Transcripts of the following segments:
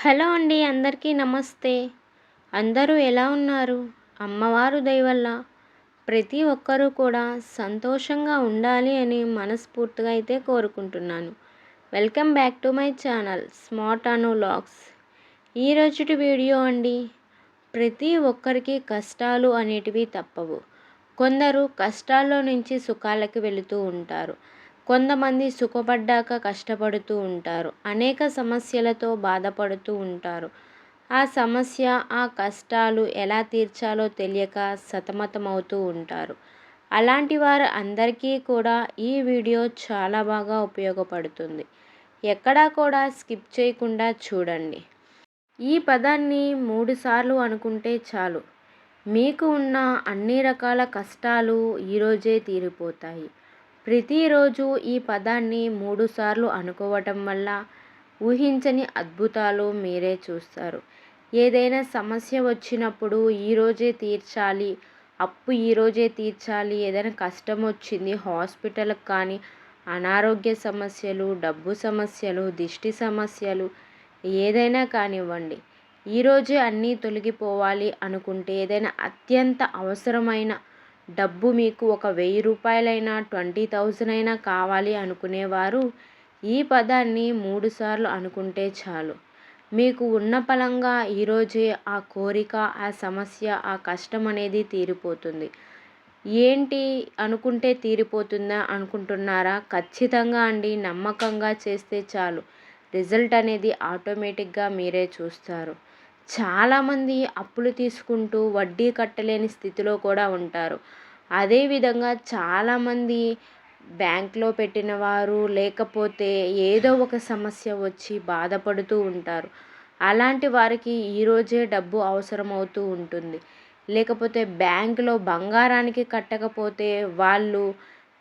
Hello అండి అందరికీ నమస్తే. అందరూ ఎలా ఉన్నారు? అమ్మవారు దయవల్ల ప్రతి ఒక్కరూ కూడా సంతోషంగా ఉండాలి అని మనస్ఫూర్తిగా అయితే కోరుకుంటున్నాను. Welcome back to my channel smart Anu logs ఈరోజుటి video అండి ప్రతి ఒక్కరికి కష్టాలు అనేటివి తప్పవు. కొందరు కష్టాల్లో నుంచి సుఖాలకి వెళుతూ ఉంటారు. కొంతమంది సుఖపడ్డాక కష్టపడుతూ ఉంటారు. అనేక సమస్యలతో బాధపడుతూ ఉంటారు. ఆ సమస్య ఆ కష్టాలు ఎలా తీర్చాలో తెలియక సతమతమవుతూ ఉంటారు. అలాంటి వారు అందరికీ కూడా ఈ వీడియో చాలా బాగా ఉపయోగపడుతుంది. ఎక్కడా కూడా స్కిప్ చేయకుండా చూడండి. ఈ పదాన్ని మూడుసార్లు అనుకుంటే చాలు. మీకు ఉన్న అన్ని రకాల కష్టాలు ఈరోజే తీరిపోతాయి. ప్రతిరోజు ఈ పదాన్ని మూడుసార్లు అనుకోవటం వల్ల ఊహించని అద్భుతాలు మీరే చూస్తారు. ఏదైనా సమస్య వచ్చినప్పుడు ఈరోజే తీర్చాలి అప్పు ఈరోజే తీర్చాలి ఏదైనా కష్టం వచ్చింది హాస్పిటల్కి కానీ అనారోగ్య సమస్యలు డబ్బు సమస్యలు దిష్టి సమస్యలు ఏదైనా కానివ్వండి. ఈరోజే అన్నీ తొలగిపోవాలి అనుకుంటే ఏదైనా అత్యంత అవసరమైన డబ్బు మీకు ఒక వెయ్యి రూపాయలైనా ట్వంటీ థౌజండ్ అయినా కావాలి అనుకునేవారు. ఈ పదాన్ని మూడుసార్లు అనుకుంటే చాలు. మీకు ఉన్న పలంగా ఈరోజే ఆ కోరిక ఆ సమస్య ఆ కష్టం అనేది తీరిపోతుంది. ఏంటి అనుకుంటే తీరిపోతుందా అనుకుంటున్నారా? ఖచ్చితంగా అండి నమ్మకంగా చేస్తే చాలు. రిజల్ట్ అనేది ఆటోమేటిక్గా మీరే చూస్తారు. చాలామంది అప్పులు తీసుకుంటూ వడ్డీ కట్టలేని స్థితిలో కూడా ఉంటారు. అదేవిధంగా చాలామంది బ్యాంక్లో పెట్టిన వారు లేకపోతే ఏదో ఒక సమస్య వచ్చి బాధపడుతూ ఉంటారు. అలాంటి వారికి ఈరోజే డబ్బు అవసరమవుతూ ఉంటుంది. లేకపోతే బ్యాంకులో బంగారానికి కట్టకపోతే వాళ్ళు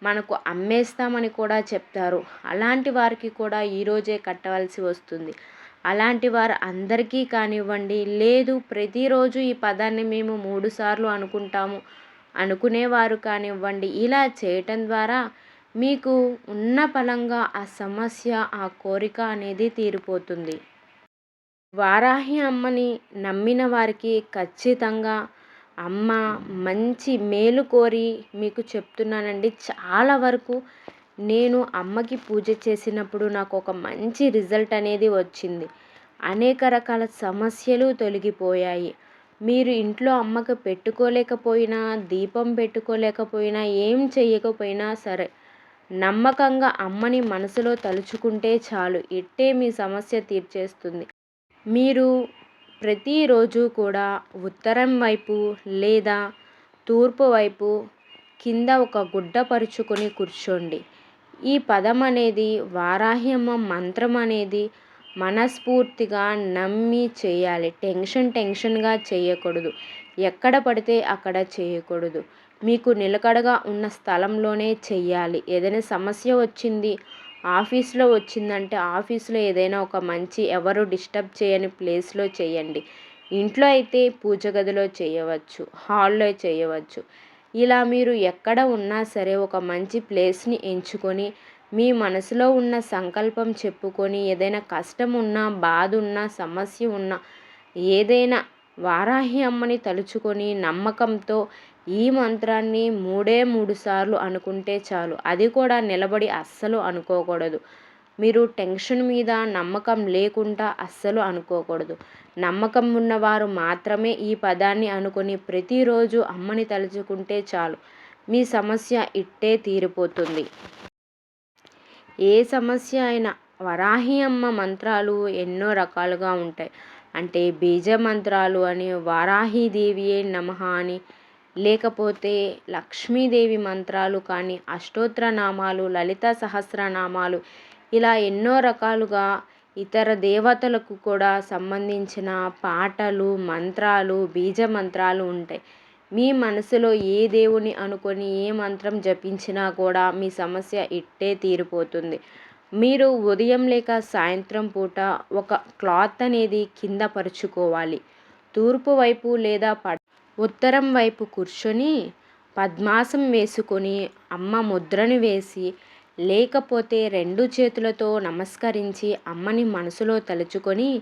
మనకు అమ్మేస్తామని కూడా చెప్తారు. అలాంటి వారికి కూడా ఈరోజే కట్టవలసి వస్తుంది. అలాంటి వారు అందరికీ కానివ్వండి లేదు ప్రతిరోజు ఈ పదాన్ని మేము మూడు సార్లు అనుకుంటాము అనుకునేవారు కానివ్వండి. ఇలా చేయటం ద్వారా మీకు ఉన్న పలంగా ఆ సమస్య ఆ కోరిక అనేది తీరిపోతుంది. వారాహి అమ్మని నమ్మిన వారికి ఖచ్చితంగా అమ్మ మంచి మేలు కోరి మీకు చెప్తున్నానండి. చాలా వరకు నేను అమ్మకి పూజ చేసినప్పుడు నాకు ఒక మంచి రిజల్ట్ అనేది వచ్చింది. అనేక రకాల సమస్యలు తొలగిపోయాయి. మీరు ఇంట్లో అమ్మకు పెట్టుకోలేకపోయినా దీపం పెట్టుకోలేకపోయినా ఏం చేయకపోయినా సరే నమ్మకంగా అమ్మని మనసులో తలుచుకుంటే చాలు. ఇట్టే మీ సమస్య తీర్చేస్తుంది. మీరు ప్రతిరోజు కూడా ఉత్తరం వైపు లేదా తూర్పు వైపు కింద ఒక గుడ్డ పరుచుకొని కూర్చోండి. ఈ పదం అనేది వారాహ్యమ మంత్రం అనేది మనస్ఫూర్తిగా నమ్మి చేయాలి. టెన్షన్ టెన్షన్గా చేయకూడదు. ఎక్కడ పడితే అక్కడ చేయకూడదు. మీకు నిలకడగా ఉన్న స్థలంలోనే చెయ్యాలి. ఏదైనా సమస్య వచ్చింది ఆఫీస్లో వచ్చిందంటే ఆఫీస్లో ఏదైనా ఒక మంచి ఎవరు డిస్టర్బ్ చేయని ప్లేస్లో చేయండి. ఇంట్లో అయితే పూజ గదిలో చేయవచ్చు హాల్లో చేయవచ్చు. ఇలా మీరు ఎక్కడ ఉన్నా సరే ఒక మంచి ప్లేస్ని ఎంచుకొని మీ మనసులో ఉన్న సంకల్పం చెప్పుకొని ఏదైనా కష్టం ఉన్నా బాధ ఉన్నా సమస్య ఉన్నా ఏదైనా వారాహి అమ్మని తలుచుకొని నమ్మకంతో ఈ మంత్రాన్ని మూడే మూడు సార్లు అనుకుంటే చాలు. అది కూడా నిలబడి అస్సలు అనుకోకూడదు. మీరు టెన్షన్ మీద నమ్మకం లేకుండా అస్సలు అనుకోకూడదు. నమ్మకం ఉన్నవారు మాత్రమే ఈ పదాన్ని అనుకొని ప్రతిరోజు అమ్మని తలుచుకుంటే చాలు. మీ సమస్య ఇట్టే తీరిపోతుంది. ఏ సమస్య అయినా వరాహి అమ్మ మంత్రాలు ఎన్నో రకాలుగా ఉంటాయి. అంటే బీజ మంత్రాలు అని వారాహిదేవియే నమ అని లేకపోతే లక్ష్మీదేవి మంత్రాలు కానీ అష్టోత్తర నామాలు లలిత సహస్రనామాలు ఇలా ఎన్నో రకాలుగా ఇతర దేవతలకు కూడా సంబంధించిన పాటలు మంత్రాలు బీజ మంత్రాలు ఉంటాయి. మీ మనసులో ఏ దేవుని అనుకొని ఏ మంత్రం జపించినా కూడా మీ సమస్య ఇట్టే తీరిపోతుంది. మీరు ఉదయం లేక సాయంత్రం పూట ఒక క్లాత్ అనేది కింద పరుచుకోవాలి. తూర్పు వైపు లేదా ప ఉత్తరం వైపు కూర్చొని పద్మాసం వేసుకొని అమ్మ ముద్రను వేసి లేకపోతే రెండు చేతులతో నమస్కరించి అమ్మని మనసులో తలుచుకొని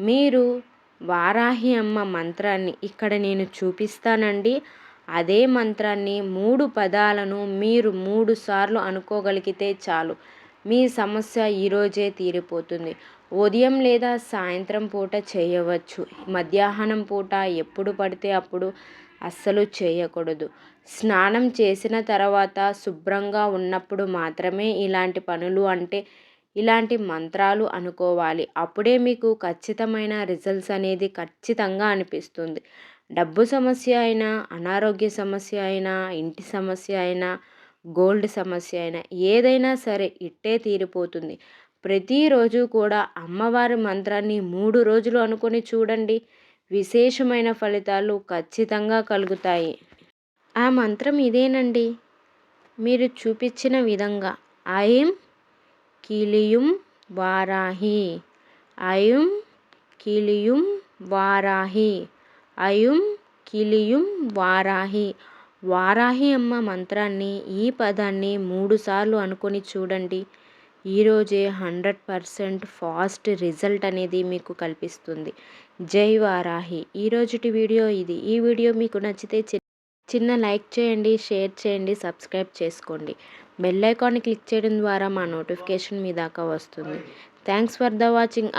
మీరు వారాహి అమ్మ మంత్రాన్ని ఇక్కడ నేను చూపిస్తానండి. అదే మంత్రాన్ని మూడు పదాలను మీరు మూడు సార్లు అనుకోగలిగితే చాలు. మీ సమస్య ఈరోజే తీరిపోతుంది. ఉదయం లేదా సాయంత్రం పూట చేయవచ్చు. మధ్యాహ్నం పూట ఎప్పుడు పడితే అప్పుడు అస్సలు చేయకూడదు. స్నానం చేసిన తర్వాత శుభ్రంగా ఉన్నప్పుడు మాత్రమే ఇలాంటి పనులు అంటే ఇలాంటి మంత్రాలు అనుకోవాలి. అప్పుడే మీకు ఖచ్చితమైన రిజల్ట్స్ అనేది ఖచ్చితంగా అనిపిస్తుంది. డబ్బు సమస్య అయినా అనారోగ్య సమస్య అయినా ఇంటి సమస్య అయినా గోల్డ్ సమస్య అయినా ఏదైనా సరే ఇట్టే తీరిపోతుంది. ప్రతిరోజు కూడా అమ్మవారి మంత్రాన్ని మూడు రోజులు అనుకొని చూడండి. విశేషమైన ఫలితాలు ఖచ్చితంగా కలుగుతాయి. ఆ మంత్రం ఇదేనండి. మీరు చూపించిన విధంగా ఐం కిలియుం వారాహి. ఐం కిలియుం వారాహి. ఐం కిలియుం వారాహి. వారాహి అమ్మ మంత్రాన్ని ఈ పదాన్ని మూడుసార్లు అనుకొని చూడండి. ఈరోజే హండ్రెడ్ పర్సెంట్ ఫాస్ట్ రిజల్ట్ అనేది మీకు కల్పిస్తుంది. జై వారాహి. ఈరోజుటి వీడియో ఇది. ఈ వీడియో మీకు నచ్చితే చిన్న లైక్ చేయండి షేర్ చేయండి సబ్స్క్రైబ్ చేసుకోండి. బెల్ ఐకాన్ని క్లిక్ చేయడం ద్వారా మా నోటిఫికేషన్ మీ దాకా వస్తుంది. Thanks for the watching.